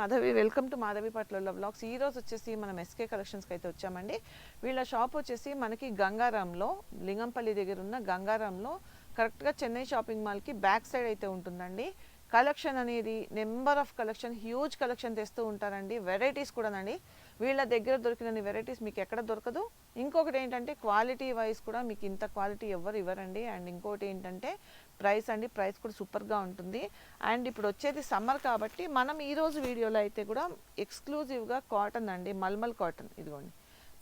Madhavi welcome to Madhavi పట్ల blogs. ఈ రోజు వచ్చేసి మనం ఎస్కే కలెక్షన్స్కి అయితే వచ్చామండి. వీళ్ళ షాప్ వచ్చేసి మనకి గంగారాంలో లింగంపల్లి దగ్గర ఉన్న గంగారాంలో కరెక్ట్గా చెన్నై షాపింగ్ మాల్కి బ్యాక్ సైడ్ అయితే ఉంటుందండి. కలెక్షన్ అనేది number of collection huge collection తెస్తూ ఉంటారండి. వెరైటీస్ కూడానండి. వీళ్ళ దగ్గర దొరికిన వెరైటీస్ మీకు ఎక్కడ దొరకదు. ఇంకొకటి ఏంటంటే క్వాలిటీ వైజ్ కూడా మీకు ఇంత క్వాలిటీ ఎవరు ఇవ్వరండి. అండ్ ఇంకోటి ఏంటంటే ప్రైస్ అండి. ప్రైస్ కూడా సూపర్గా ఉంటుంది. అండ్ ఇప్పుడు వచ్చేది సమ్మర్ కాబట్టి మనం ఈరోజు వీడియోలో అయితే కూడా ఎక్స్క్లూజివ్గా కాటన్ అండి. మల్మల్ కాటన్ ఇదిగోండి.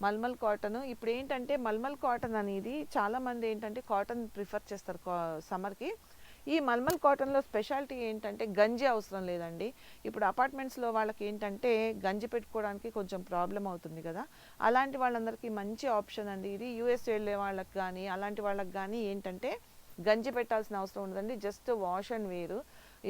మల్మల్ కాటన్ ఇప్పుడు ఏంటంటే మల్మల్ కాటన్ అనేది చాలామంది ఏంటంటే కాటన్ ప్రిఫర్ చేస్తారు సమ్మర్కి. ఈ మల్మల్ కాటన్లో స్పెషాలిటీ ఏంటంటే గంజి అవసరం లేదండి. ఇప్పుడు అపార్ట్మెంట్స్లో వాళ్ళకి ఏంటంటే గంజి పెట్టుకోవడానికి కొంచెం ప్రాబ్లం అవుతుంది కదా. అలాంటి వాళ్ళందరికీ మంచి ఆప్షన్ అండి. ఇది యూఎస్ వెళ్ళే వాళ్ళకి కానీ అలాంటి వాళ్ళకి కానీ ఏంటంటే గంజి పెట్టాల్సిన అవసరం ఉండదండి. జస్ట్ వాష్ అండ్ వేరు.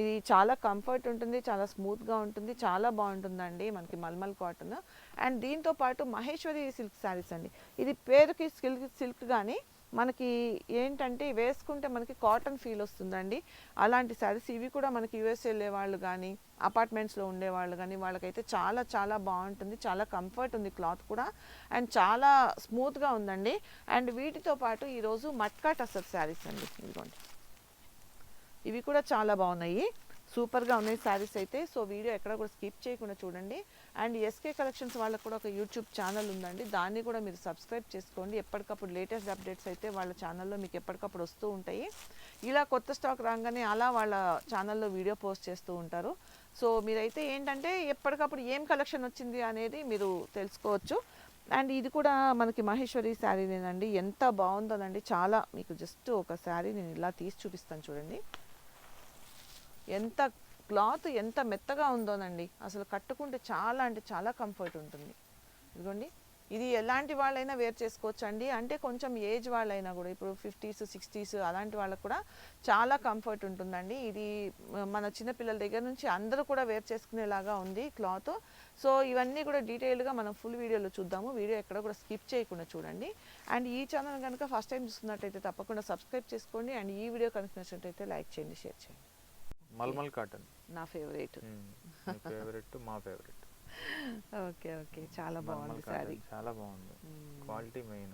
ఇది చాలా కంఫర్ట్ ఉంటుంది చాలా స్మూత్గా ఉంటుంది చాలా బాగుంటుందండి మనకి మల్మల్ కాటన్. అండ్ దీంతో పాటు మహేశ్వరి సిల్క్ శారీస్ అండి. ఇది పేరుకి సిల్క్ సిల్క్ కానీ మనకి ఏంటంటే వేసుకుంటే మనకి కాటన్ ఫీల్ వస్తుందండి. అలాంటి శారీస్ ఇవి కూడా మనకి యూఎస్ వెళ్ళే వాళ్ళు కానీ అపార్ట్మెంట్స్లో ఉండే వాళ్ళు కానీ వాళ్ళకైతే చాలా చాలా బాగుంటుంది. చాలా కంఫర్ట్ ఉంది క్లాత్ కూడా. అండ్ చాలా స్మూత్గా ఉందండి. అండ్ వీటితో పాటు ఈరోజు మట్కా టసర్ శారీస్ అండి. ఇదిగోండి. ఇవి కూడా చాలా బాగున్నాయి. సూపర్గా ఉన్నాయి శారీస్ అయితే. సో వీడియో ఎక్కడ కూడా స్కిప్ చేయకుండా చూడండి. అండ్ ఎస్కే కలెక్షన్స్ వాళ్ళకు కూడా ఒక యూట్యూబ్ ఛానల్ ఉందండి. దాన్ని కూడా మీరు సబ్స్క్రైబ్ చేసుకోండి. ఎప్పటికప్పుడు లేటెస్ట్ అప్డేట్స్ అయితే వాళ్ళ ఛానల్లో మీకు ఎప్పటికప్పుడు వస్తూ ఉంటాయి. ఇలా కొత్త స్టాక్ రాగానే అలా వాళ్ళ ఛానల్లో వీడియో పోస్ట్ చేస్తూ ఉంటారు. సో మీరైతే ఏంటంటే ఎప్పటికప్పుడు ఏం కలెక్షన్ వచ్చింది అనేది మీరు తెలుసుకోవచ్చు. అండ్ ఇది కూడా మనకి మహేశ్వరి శారీనేనండి. ఎంత బాగుందోనండి. చాలా మీకు జస్ట్ ఒక శారీ నేను ఇలా తీసి చూపిస్తాను చూడండి. ఎంత క్లాత్ ఎంత మెత్తగా ఉందోనండి. అసలు కట్టుకుంటే చాలా అంటే చాలా కంఫర్ట్ ఉంటుంది. ఇదిగోండి. ఇది ఎలాంటి వాళ్ళైనా వేర్ చేసుకోవచ్చు అండి అంటే కొంచెం ఏజ్ వాళ్ళైనా కూడా ఇప్పుడు ఫిఫ్టీస్ సిక్స్టీస్ అలాంటి వాళ్ళకు కూడా చాలా కంఫర్ట్ ఉంటుందండి. ఇది మన చిన్నపిల్లల దగ్గర నుంచి అందరూ కూడా వేర్ చేసుకునేలాగా ఉంది క్లాత్. సో ఇవన్నీ కూడా డీటెయిల్గా మనం ఫుల్ వీడియోలో చూద్దాము. వీడియో ఎక్కడ కూడా స్కిప్ చేయకుండా చూడండి. అండ్ ఈ ఛానల్ కనుక ఫస్ట్ టైం చూస్తున్నట్టయితే తప్పకుండా సబ్స్క్రైబ్ చేసుకోండి. అండ్ ఈ వీడియో కనుక నచ్చినట్టయితే లైక్ చేయండి షేర్ చేయండి. మల్మల్ కాటన్. నా ఫేవరెట్. ఫేవరెట్ మా ఫేవరెట్. Okay okay. చాలా బాగుంది కాటన్ చాలా బాగుంది. Quality main.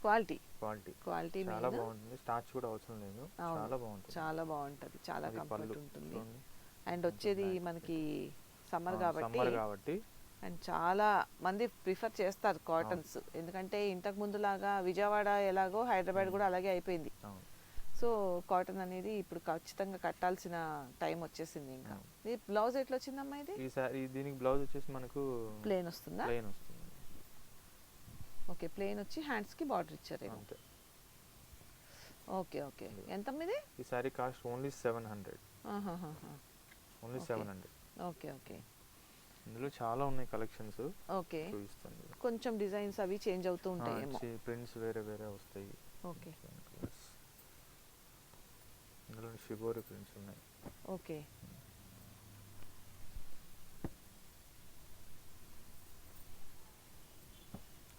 Quality. Quality. Quality చాలా బాగుంటుంది. స్టార్చ్ కూడా అవసరం లేదు. చాలా బాగుంటుంది. చాలా బాగుంటుంది. చాలా కంఫర్ట్ ఉంటుంది. అండ్ వచ్చేది మనకి సమ్మర్ కాబట్టి సమ్మర్ కాబట్టి. అండ్ చాలా మంది ప్రిఫర్ చేస్తారు కాటన్స్. ఎందుకంటే ఇంతకు ముందులాగా విజయవాడ ఎలాగో హైదరాబాద్ కూడా అలాగే అయిపోయింది. సో కాటన్ అనేది ఇప్పుడు ఖచ్చితంగా కట్టాల్సిన టైం వచ్చేసింది ఇంకా. ఇది బ్లౌజ్ ఎట్లా వచ్చిందమ్మా ఇది? ఈ సారీ దీనికి బ్లౌజ్ వచ్చేసి మనకు ప్లేన్ వస్తుందా? ప్లెయిన్ వస్తుంది. ఓకే ప్లేన్ వచ్చి హ్యాండ్స్కి బార్డర్ ఇచ్చారేమో అంతే. Okay okay. ఎంత ఇది ఈ sari cost only seven hundred. Only. Seven hundred. Okay okay. ఇందులో చాలా ఉన్నాయి కలెక్షన్స్. ఓకే. కొంచెం డిజైన్స్ అవి చేంజ్ అవుతూ ఉంటాయేమో. ప్రింట్స్ వేరే వేరే వస్తాయి. ఓకే. ఇందులో షిబోరి ప్రింట్స్ ఉన్నాయి. ఓకే.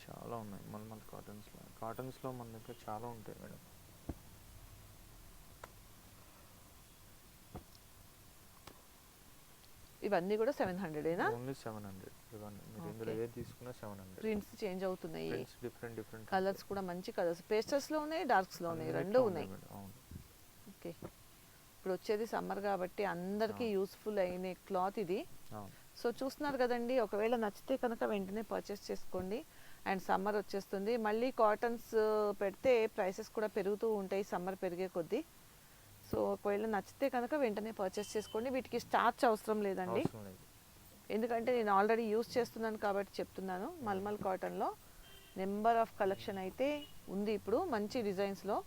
చాలా ఉన్నాయి. మల్మల్ కాటన్స్లో కాటన్స్లో మన దగ్గర చాలా ఉంటాయి మేడం. ఇవన్నీ కూడా సెవెన్ హండ్రెడేనా? Only seven hundred. ఇవన్నీ. మీరు ఇందులో. ఏది తీసుకున్నా సెవెన్ హండ్రెడ్. ప్రింట్స్ చేంజ్ అవుతున్నాయి. ప్రింట్స్ డిఫరెంట్ డిఫరెంట్ కలర్స్ కూడా మంచి కలర్స్. పేస్టల్స్లో ఉన్నాయి డార్క్స్లో ఉన్నాయి. రెండు ఉన్నాయి అవును. ఓకే. ఇప్పుడు వచ్చేది సమ్మర్ కాబట్టి అందరికీ. యూస్ఫుల్ అయిన క్లాత్ ఇది. సో చూస్తున్నారు కదండి ఒకవేళ నచ్చితే కనుక వెంటనే పర్చేస్ చేసుకోండి. అండ్ సమ్మర్ వచ్చేస్తుంది. మళ్ళీ కాటన్స్ పెడితే ప్రైసెస్ కూడా పెరుగుతూ ఉంటాయి సమ్మర్ పెరిగే కొద్దీ. సో ఒకవేళ నచ్చితే కనుక వెంటనే పర్చేస్ చేసుకోండి. వీటికి స్టార్చ్ అవసరం లేదండి. ఎందుకంటే నేను ఆల్రెడీ యూస్ చేస్తున్నాను కాబట్టి చెప్తున్నాను మల్మల్ కాటన్లో నెంబర్ ఆఫ్ కలెక్షన్ అయితే ఉంది ఇప్పుడు మంచి డిజైన్స్లో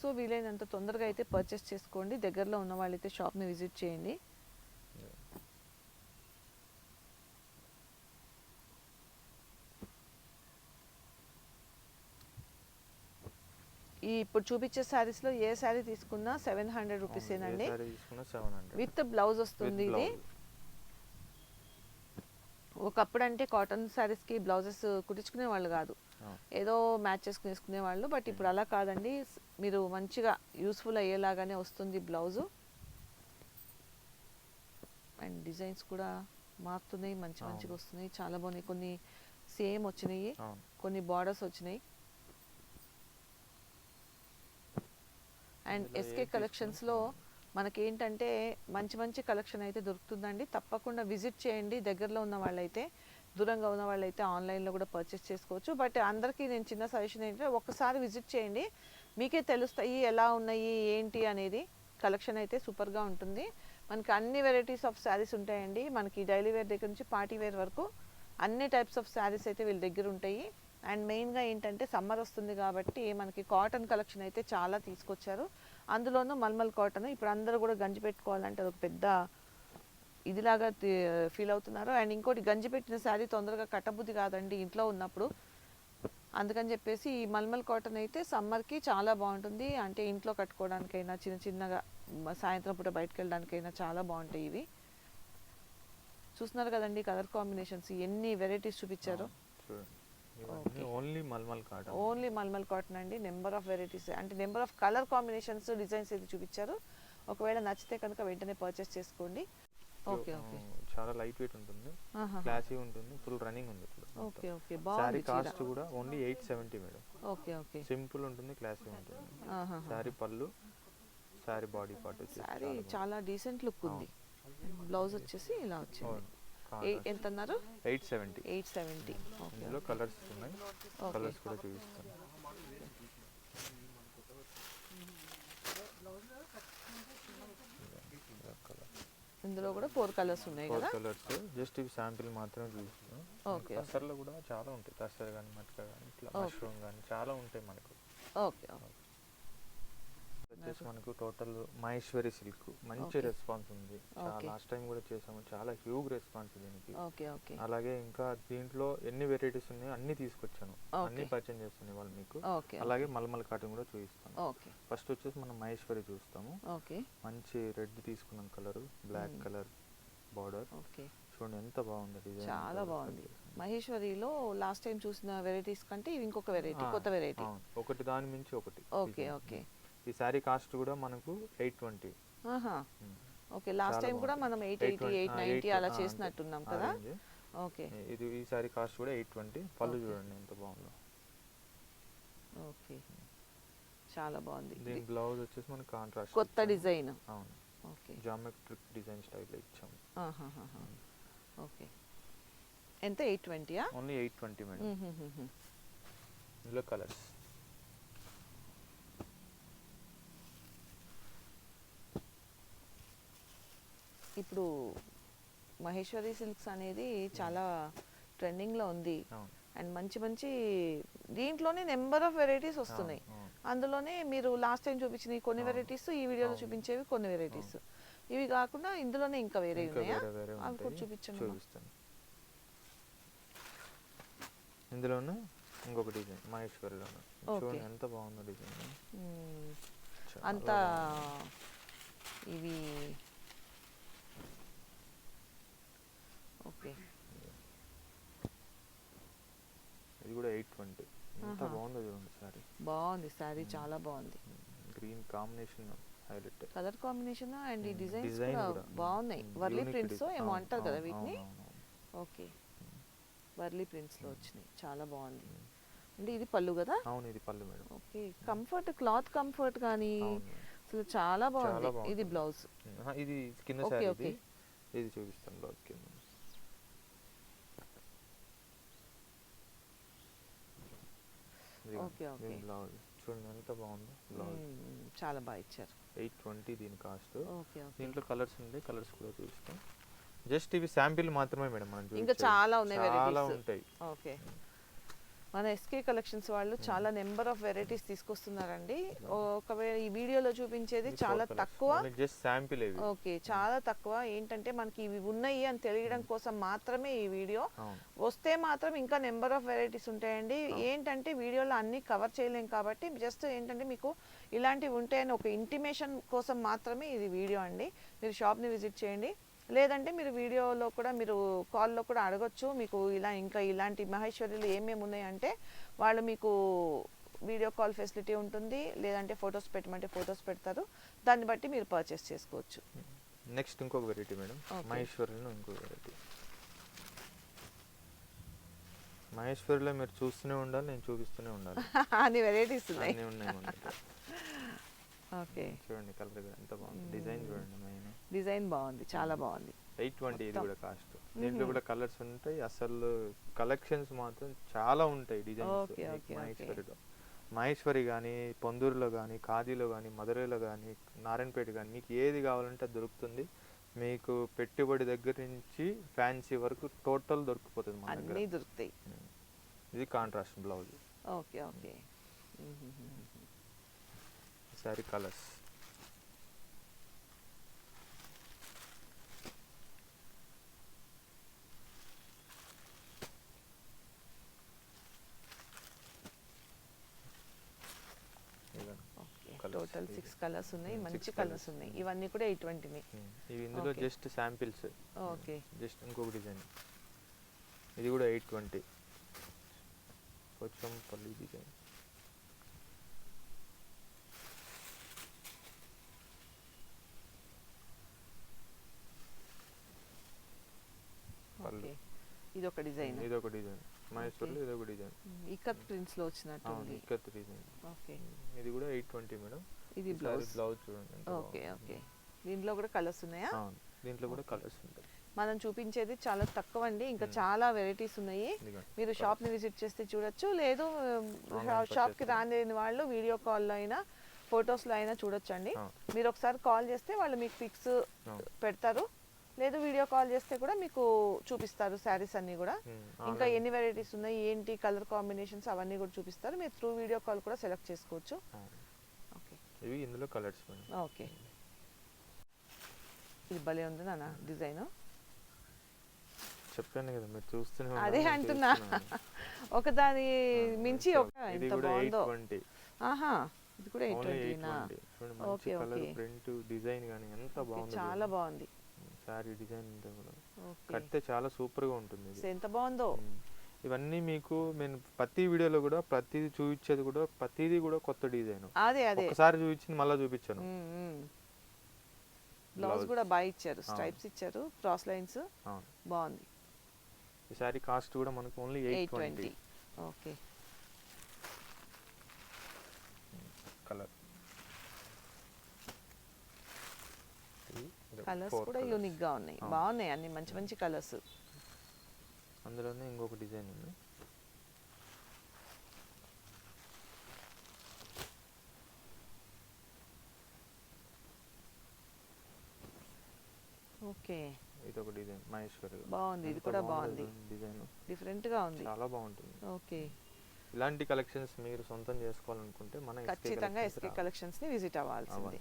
సో వీలైనంత తొందరగా అయితే పర్చేస్ చేసుకోండి. దగ్గరలో ఉన్న వాళ్ళైతే షాప్ని విజిట్ చేయండి. ఈ ఇప్పుడు చూపించే శారీస్లో ఏ శారీ తీసుకున్నా seven hundred seven hundred with blouse వస్తుంది ఇది. ఒకప్పుడు అంటే కాటన్ శారీస్కి బ్లౌజెస్ కుట్టించుకునే వాళ్ళు కాదు ఏదో మ్యాచ్ చేసుకుని వేసుకునే వాళ్ళు బట్ ఇప్పుడు అలా కాదండి. మీరు మంచిగా యూస్ఫుల్ అయ్యేలాగానే వస్తుంది బ్లౌజు. అండ్ డిజైన్స్ కూడా మారుతున్నాయి. మంచి. మంచిగా వస్తున్నాయి. చాలా బాగున్నాయి. కొన్ని సేమ్ వచ్చినాయి. కొన్ని బార్డర్స్ వచ్చినాయి. అండ్ ఎస్కే ఏది కలెక్షన్స్లో మనకేంటంటే మంచి మంచి కలెక్షన్ అయితే దొరుకుతుందండి. తప్పకుండా విజిట్ చేయండి. దగ్గరలో ఉన్న వాళ్ళైతే దూరంగా ఉన్న వాళ్ళైతే ఆన్లైన్లో కూడా పర్చేస్ చేసుకోవచ్చు. బట్ అందరికీ నేను చిన్న సజెషన్ ఏంటంటే ఒక్కసారి విజిట్ చేయండి. మీకే తెలుస్తాయి ఎలా ఉన్నాయి ఏంటి అనేది. కలెక్షన్ అయితే సూపర్గా ఉంటుంది. మనకి అన్ని వెరైటీస్ ఆఫ్ శారీస్ ఉంటాయండి. మనకి డైలీ వేర్ దగ్గర నుంచి పార్టీ వేర్ వరకు అన్ని టైప్స్ ఆఫ్ శారీస్ అయితే వీళ్ళ దగ్గర ఉంటాయి. అండ్ మెయిన్గా ఏంటంటే సమ్మర్ వస్తుంది కాబట్టి మనకి కాటన్ కలెక్షన్ అయితే చాలా తీసుకొచ్చారు. అందులోనూ మల్మల్ కాటన్. ఇప్పుడు అందరూ కూడా గంజి పెట్టుకోవాలంటే అది ఒక పెద్ద ఇదిలాగా ఫీల్ అవుతున్నారు. అండ్ ఇంకోటి గంజి పెట్టిన శారీ తొందరగా కట్టబుద్ధి కాదండి ఇంట్లో ఉన్నప్పుడు. అందుకని చెప్పేసి ఈ మల్మల్ కాటన్ అయితే సమ్మర్కి చాలా బాగుంటుంది. అంటే ఇంట్లో కట్టుకోవడానికైనా చిన్న చిన్నగా సాయంత్రం పూట బయటకు వెళ్ళడానికైనా చాలా బాగుంటాయి ఇవి. చూస్తున్నారు కదండి కలర్ కాంబినేషన్స్. ఎన్ని వెరైటీస్ చూపించారు. Only mulmul cotton only mulmul cotton అండి. నెంబర్ ఆఫ్ వెరైటీస్ అంటే number of colour combinations designs అయితే చూపించారు. ఒకవేళ నచ్చితే కనుక వెంటనే పర్చేస్ చేసుకోండి. Okay okay. చాలా లైట్ వెయిట్ ఉంటుంది. క్లాసీ ఉంటుంది. ఫుల్ రన్నింగ్ ఉంది ఇప్పుడు ఓకే ఓకే. చీర. కాస్ట్ కూడా only eight seventy madam. Okay okay. Simple ఉంటుంది క్లాసీ ఉంటుంది. శారీ పళ్ళు శారీ బాడీ పార్ట్ సారీ చాలా డీసెంట్ లుక్ ఉంది. బ్లౌజ్ వచ్చేసి ఇలా వచ్చింది. ఎంత అన్నారు ఎయిట్ సెవెంటీ ఎయిట్ సెవెంటీ ఇందులో కలర్స్ ఉన్నాయి. కలర్స్ కూడా చూపిస్తాను. ఇందులో కూడా ఫోర్ కలర్స్ ఉన్నాయి కదా? కలర్స్ జస్ట్ ఇవి శాంపిల్ మాత్రమే చూపిస్తున్నాం. ఓకే టస్సర్లో కూడా చాలా ఉంటాయి. టస్సర్ కానీ మట్క కానీ ఇట్లా. మష్రూమ్ కానీ చాలా ఉంటాయి మనకు. ఓకే ఓకే వచ్చేసి మనకు టోటల్ మహేశ్వరి సిల్క్ మంచి. రెస్పాన్స్ ఉంది. లాస్ట్ టైం కూడా చేసాము చాలా హ్యూగ్ రెస్పాన్స్ దీనికి. ఓకే ఓకే అలాగే ఇంకా దీంట్లో ఎన్ని వెరైటీస్ ఉన్నాయో అన్ని తీసుకొచ్చాను. అన్ని. పరిచయం చేస్తాను ఇవాళ మీకు. ఓకే అలాగే మల్మల్ కాటన్ కూడా చూపిస్తాను. ఓకే ఫస్ట్ వచ్చేసి మనం మహేశ్వరి చూస్తాము. ఓకే మంచి రెడ్ తీసుకున్నాం colour black. Colour border okay చూడండి ఎంత బాగుంది డిజైన్ చాలా బాగుంది. మహేశ్వరిలో లాస్ట్ టైం చూసిన వెరైటీస్ కంటే ఇంకొక వెరైటీ కొత్త వెరైటీ ఒకటి దాని మించి ఒకటి ఓకే. ఓకే ఈ శారీ కాస్ట్ కూడా మనకు ఎయిట్ ట్వంటీ. ఆహా. ఓకే లాస్ట్ టైం కూడా. మనం ఎయిట్ ఎయిటీ 820, ఎయిట్ ఆ, నైంటీ 8 అలా చేసినట్టున్నాం కదా. ఓకే. ఇది ఈ శారీ కాస్ట్ కూడా ఎయిట్ ట్వంటీ. పళ్ళు. చూడండి ఎంత బాగుందో. ఓకే. చాలా బాగుంది. దీని బ్లౌజ్ వచ్చేసి మనకి కాంట్రాస్ట్ కొత్త డిజైన్. అవును. ఓకే. జామెట్రిక్ డిజైన్ స్టైల్లో ఇచ్చాము. ఓకే. ఎంత? ఎయిట్ ట్వంటీయా ఓన్లీ ఎయిట్ ట్వంటీ మేడం. ఇందులో కలర్స్. ఇప్పుడు మహేశ్వరి సిల్క్స్ అనేది చాలా ట్రెండింగ్లో ఉంది అండ్ మంచి మంచి దీంట్లోనే నెంబర్ ఆఫ్ వెరైటీస్ వస్తున్నాయి. అందులోనే మీరు లాస్ట్ టైం చూపించిన కొన్ని. వెరైటీస్ ఈ వీడియోలో. చూపించేవి కొన్ని వెరైటీస్ ఇవి కాకుండా ఇందులోనే ఇంకా వేరే ఉన్నాయా అవి కూడా. చూపించండి ఇందులోనే ఇంకొక డిజైన్ మహేశ్వరిలోను. చూడండి ఎంత బాగుందో డిజైన్ అంతా. ఇవి ఓకే. ఇది కూడా ఎయిట్ ట్వంటీ. ఎంత. బాగుందో చూడండి సారీ. బాగుంది శారీ చాలా బాగుంది. Green combination highlight. Colour combination and ఈ. డిజైన్స్ డిజైన్ కూడా. బాగున్నాయి. వర్లీ ప్రింట్స్. ఏమో అంటారు కదా వీటిని. ఓకే. వర్లీ ప్రింట్స్లో వచ్చినాయి. చాలా బాగుంది. అంటే ఇది పళ్ళు కదా? అవును ఇది pallu madam. Okay. Comfort cloth comfort కానీ. అసలు చాలా బాగుంది. ఇది. బ్లౌజ్. ఇది కింద ఓకే, ఇది. చూపిస్తాను. బ్లౌజ్ కింద ఓకే, ఓకే. బ్లౌజ్. చూడండి ఎంత బాగుందో బ్లౌజ్. చాలా బాగా ఇచ్చారు. ఎయిట్ ట్వంటీ దీని కాస్ట్. ఓకే దీంట్లో కలర్స్ ఉంటాయి కలర్స్ కూడా చూపిస్తాం. జస్ట్ ఇవి శాంపిల్ మాత్రమే మేడం మనం ఇంకా. చాలా ఉన్నాయి చాలా. ఉంటాయి. ఓకే. మన ఎస్కే కలెక్షన్స్ వాళ్ళు చాలా నెంబర్ ఆఫ్ వెరైటీస్ తీసుకొస్తున్నారండి. ఒకవేళ ఈ వీడియోలో చూపించేది చాలా తక్కువ. ఓకే చాలా తక్కువ. ఏంటంటే మనకి ఇవి ఉన్నాయి అని తెలియడం కోసం మాత్రమే ఈ వీడియో. వస్తే మాత్రం ఇంకా నెంబర్ ఆఫ్ వెరైటీస్ ఉంటాయండి. ఏంటంటే వీడియోలో అన్ని కవర్ చేయలేం కాబట్టి జస్ట్ ఏంటంటే మీకు ఇలాంటివి ఉంటాయని ఒక ఇంటిమేషన్ కోసం మాత్రమే ఇది వీడియో అండి. మీరు షాప్ని విజిట్ చేయండి. లేదంటే మీరు వీడియోలో కూడా మీరు కాల్లో కూడా అడగొచ్చు. మీకు ఇలా ఇంకా ఇలాంటి మహేశ్వరులు ఏమేమి ఉన్నాయంటే వాళ్ళు మీకు వీడియో కాల్ ఫెసిలిటీ ఉంటుంది. లేదంటే ఫొటోస్ పెట్టమంటే ఫొటోస్ పెడతారు. దాన్ని బట్టి మీరు పర్చేస్ చేసుకోవచ్చు. నెక్స్ట్ ఇంకొక వెరైటీ మేడం. మహేశ్వరిలో ఇంకో వెరైటీ. మహేశ్వరిలో మీరు చూస్తూనే ఉండాలి నేను చూపిస్తూనే ఉండాలి. అన్ని వెరైటీస్ ఉన్నాయి. ఓకే. చూడండి కలర్ ఎంత బాగుంది. డిజైన్ చూడండి మెయిన్. డిజైన్ బాగుంది చాలా బాగుంది. ఎయిట్ ట్వంటీ ఇది. కూడా కాస్ట్. దీంట్లో కూడా కలర్స్ ఉంటాయి. అసలు కలెక్షన్స్ మాత్రం చాలా ఉంటాయి డిజైన్స్. మహేశ్వరిలో. మహేశ్వరి కానీ పొందూరులో కానీ ఖాదీలో కానీ మధురైలో కానీ నారాయణపేట కానీ మీకు ఏది కావాలంటే అది దొరుకుతుంది. మీకు పెట్టుబడి దగ్గర నుంచి ఫ్యాన్సీ వరకు టోటల్ దొరికిపోతుంది మన దగ్గర. అన్నీ దొరుకుతాయి. ఇది contrast blouse. Okay okay. Sari colours. Total. Six colours ఉన్నాయి మంచి కలర్స్. ఉన్నాయి ఇవన్నీ కూడా ట్వంటీని ఇవి ఇందులో. జస్ట్ శాంపిల్స్ ఓకే జస్ట్ ఇంకొక డిజైన్ ఇది కూడా ఎయిట్ ట్వంటీ కొంచెం పల్లి డిజైన్ పళ్ళు. ఓకే ఇది ఒక డిజైన్ ఇది ఒక డిజైన్ మహేశ్వర్లో ఇది ఒక డిజైన్ ఇక్కత్ ప్రింట్స్లో వచ్చినట్టు ఉంది ఇక్కత్ డిజైన్ ఓకే ఇది కూడా ఎయిట్ ట్వంటీ మేడం ఇది బ్లౌజ్ బ్లౌజ్ చూడండి ఓకే. ఓకే దీంట్లో కూడా కలర్స్ ఉన్నాయా దీంట్లో కూడా. కలర్స్ ఉంటాయి మనం చూపించేది చాలా తక్కువ అండి ఇంకా. చాలా వెరైటీస్ ఉన్నాయి. మీరు Colours. షాప్ని విజిట్ చేస్తే చూడొచ్చు లేదు షాప్కి. రాని వాళ్ళు వీడియో కాల్లో అయినా photos లో అయినా చూడొచ్చండి. మీరు ఒకసారి కాల్ చేస్తే వాళ్ళు మీకు పిక్స్ అవును. పెడతారు లేదు వీడియో కాల్ చేస్తే కూడా మీకు చూపిస్తారు శారీస్ అన్ని కూడా. ఉమ్, ఇంకా. ఎన్ని వెరైటీస్ ఉన్నాయి ఏంటి కలర్ కాంబినేషన్స్ అవన్నీ కూడా చూపిస్తారు. మీరు త్రూ వీడియో కాల్ కూడా సెలెక్ట్ చేసుకోవచ్చు. ఓకే ఇవి ఇందులో కలర్స్ ఓకే ఇది భలే ఉంది నాన్న డిజైన్. చెప్పాను కదా మీరు చూస్తూనే అదే అంటున్నా. ఒకదాని మించి ఒక ఇది ఎంత బాగుందో. ఆహా ఇది కూడా ఎయిట్ ట్వంటీనా ఓకే, ఓకే. ప్రింట్ డిజైన్ కానీ ఎంత బాగుంది చాలా బాగుంది. సారీ డిజైన్ కూడా. ఓకే. కడితే చాలా సూపర్గా ఉంటుంది. ఎంత బాగుందో. ఇవన్నీ మీకు నేను ప్రతి వీడియోలో కూడా ప్రతిదీ చూపించేది కూడా ప్రతిదీ కూడా కొత్త డిజైన్. అదే అదే. ఒకసారి చూపించింది మళ్ళీ చూపించాను. బ్లౌజ్. కూడా బాగా ఇచ్చారు. స్ట్రైప్స్ ఇచ్చారు క్రాస్ లైన్స్. బాగుంది. ఈ సారీ కాస్ట్ కూడా మనకు only eight twenty. Okay. Colour. Colours కూడా యూనిక్గా ఉన్నాయి. బాగున్నాయి అన్ని మంచి మంచి కలర్స్ అందులోనే ఇంకొక డిజైన్ ఉంది. ఓకే. ఇది ఒక డిజైన్ మహేశ్వరి బాగుంది, ఇది కూడా బాగుంది. డిజైన్ డిఫరెంట్గా ఉంది. చాలా బాగుంటుంది. ఓకే. ఇలాంటి కలెక్షన్స్ మీరు సొంతం చేసుకోవాలనుకుంటే మన ఖచ్చితంగా ఎస్కే కలెక్షన్స్ని విజిట్ అవ్వాల్సిందే.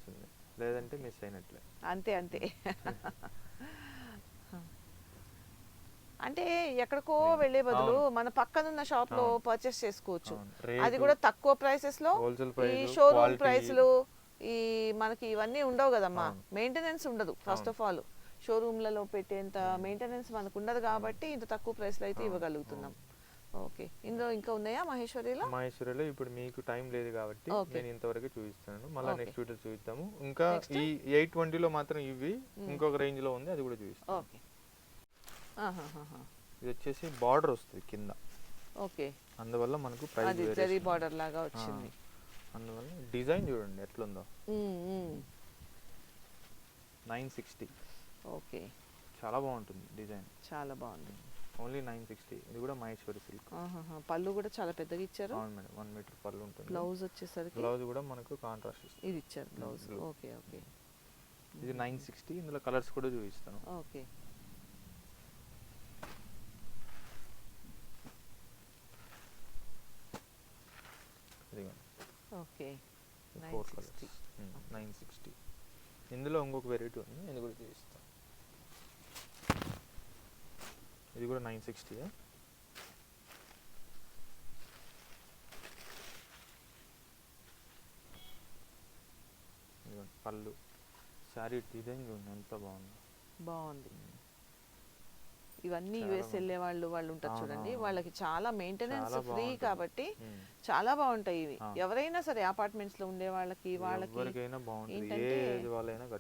లేదంటే మిస్ అయినట్లే. అంతే అంతే. అంటే ఎక్కడికో వెళ్ళే బదులు. మన పక్కనున్న షాప్లో. పర్చేస్ చేసుకోవచ్చు. అది కూడా తక్కువ ప్రైసెస్లో ఈ ప్రైస్ షోరూమ్ ప్రైస్లు ఈ మనకి ఇవన్నీ ఉండవు కదమ్మా. మెయింటెనెన్స్ ఉండదు ఫస్ట్. ఆఫ్ ఆల్ షోరూమ్లలో పెట్టేంత మెయింటెనెన్స్ మనకు ఉండదు కాబట్టి ఇంత తక్కువ ప్రైస్లో అయితే ఇవ్వగలుగుతున్నాం. ఓకే. ఇందులో ఇంకా ఉన్నాయా మహేశ్వరిలో? మహేశ్వరిలో ఇప్పుడు మీకు టైం లేదు కాబట్టి. నేను ఇంతవరకు చూపిస్తాను మళ్ళీ. నెక్స్ట్ వీడియో చూపిస్తాము ఇంకా? ఈ ఎయిట్ ట్వంటీలో మాత్రం ఇవి ఇంకొక రేంజ్లో ఉంది అది కూడా చూపిస్తాను. ఓకే. ఇది వచ్చేసి బార్డర్ వస్తుంది కింద. ఓకే. అందువల్ల మనకు ప్రైస్ జరీ బార్డర్ లాగా వచ్చింది. అందువల్ల డిజైన్ చూడండి ఎట్లుందో. Nine sixty. ఓకే. చాలా బాగుంటుంది డిజైన్. చాలా బాగుంది. Only nine sixty. ఇది కూడా మహేశ్వరి సిల్క్. పళ్ళు కూడా చాలా పెద్దగా ఇచ్చారు. అవును మేడం వన్ మీటర్ పళ్ళు ఉంటుంది. బ్లౌజ్ వచ్చేసరికి బ్లౌజ్ కూడా మనకు కాంట్రాస్ట్ ఇస్తుంది. ఇది ఇచ్చారు బ్లౌజ్. Blue. Okay okay. ఇది నైన్ సిక్స్టీ ఇందులో కలర్స్ కూడా చూపిస్తాను. ఓకే. ఇదిగో. Okay. Four 960. Colours nine sixty. ఇందులో ఇంకొక వెరైటీ ఉంది ఇది కూడా చూపిస్తాను. ఇది కూడా నైన్ సిక్స్టీ పళ్ళు శారీ డిజైన్ చూడండి ఎంత బాగుంది బాగుంది ఇవన్నీ యుఎస్. వెళ్ళే వాళ్ళు వాళ్ళు ఉంటారు చూడండి. వాళ్ళకి చాలా మెయింటెనెన్స్ ఫ్రీ. కాబట్టి. చాలా బాగుంటాయి ఇవి. ఎవరైనా సరే అపార్ట్మెంట్స్లో ఉండే వాళ్ళకి వాళ్ళకి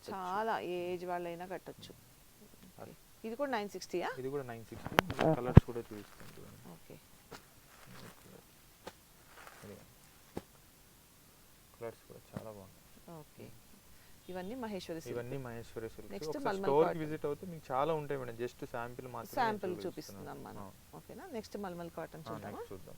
చాలా ఏ ఏజ్ వాళ్ళైనా కట్టొచ్చు. ఇది కూడా నైన్ సిక్స్టీయా? ఇది కూడా నైన్ సిక్స్టీ. కలర్స్ కూడా చూపిస్తుంది ఓకే. కలర్స్ కూడా చాలా బాగుంది ఓకే. ఇవన్నీ మహేశ్వరి. ఇవన్నీ మహేశ్వరి మల్మల్ స్టోర్. విజిట్ అవుతే మీకు చాలా ఉంటాయి మేడం. జస్ట్ శాంపిల్ మాత్రమే శాంపిల్. చూపిస్తున్నాం. మనం. ఓకేనా? నెక్స్ట్ మల్మల్ కాటన్ next చూద్దాం.